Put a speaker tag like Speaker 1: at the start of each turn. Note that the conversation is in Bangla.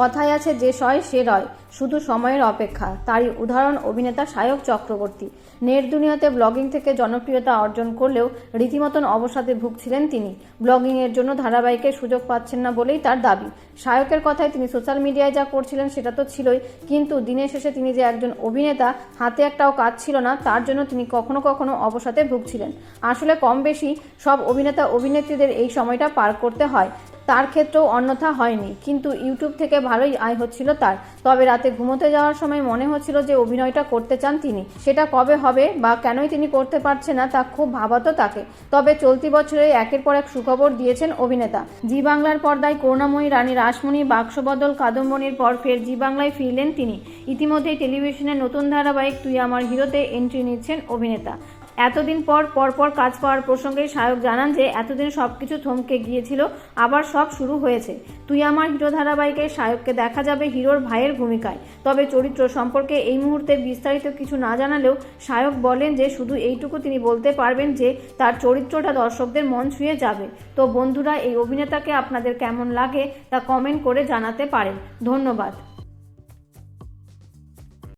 Speaker 1: কথায় আছে যে সয়, সে রয়। শুধু সময়ের অপেক্ষা। তারই উদাহরণ অভিনেতা সায়ক চক্রবর্তী। নেট দুনিয়াতে ব্লগিং থেকে জনপ্রিয়তা অর্জন করলেও রীতিমতন অবসাদে ভুগছিলেন তিনি। ব্লগিংয়ের জন্য ধারাবাহিকের সুযোগ পাচ্ছেন না বলেই তার দাবি। সায়কের কথায় তিনি সোশ্যাল মিডিয়ায় যা করছিলেন সেটা তো ছিলই, কিন্তু দিনের শেষে তিনি যে একজন অভিনেতা, হাতে একটাও কাজ ছিল না, তার জন্য তিনি কখনো কখনো অবসাদে ভুগছিলেন। আসলে কম বেশি সব অভিনেতা অভিনেত্রীদের এই সময়টা পার করতে হয়। তার ক্ষেত্রেও অন্যথা হয়নি। কিন্তু ইউটিউব থেকে ভালোই আয় হচ্ছিল তার। তবে রাতে ঘুমোতে যাওয়ার সময় মনে হচ্ছিল যে অভিনয়টা করতে চান তিনি। সেটা কবে হবে বা কেনই তিনি করতে পারছে না তা খুব ভাবাতো তাকে। তবে চলতি বছরে একের পর এক সুখবর দিয়েছেন অভিনেতা। জি বাংলার পর্দায় করুণাময়ী রানী রাসমণি, বাক্সবদল কাদম্বনির পর ফের জি বাংলায় ফিরলেন তিনি। ইতিমধ্যেই টেলিভিশনের নতুন ধারাবাহিক তুই আমার হিরোতে এন্ট্রি নিচ্ছেন অভিনেতা। এতদিন পর পরপর কাজ পাওয়ার প্রসঙ্গে সায়ক জানান যে, এতদিন সব কিছু থমকে গিয়েছিল, আবার সব শুরু হয়েছে। তুই আমার হিরো ধারাবাহিকে সায়ককে দেখা যাবে হিরোর ভাইয়ের ভূমিকায়। তবে চরিত্র সম্পর্কে এই মুহূর্তে বিস্তারিত কিছু না জানালেও সায়ক বলেন যে, শুধু এইটুকু তিনি বলতে পারবেন যে, তার চরিত্রটা দর্শকদের মন ছুঁয়ে যাবে। তো বন্ধুরা, এই অভিনেতাকে আপনাদের কেমন লাগে তা কমেন্ট করে জানাতে পারেন। ধন্যবাদ।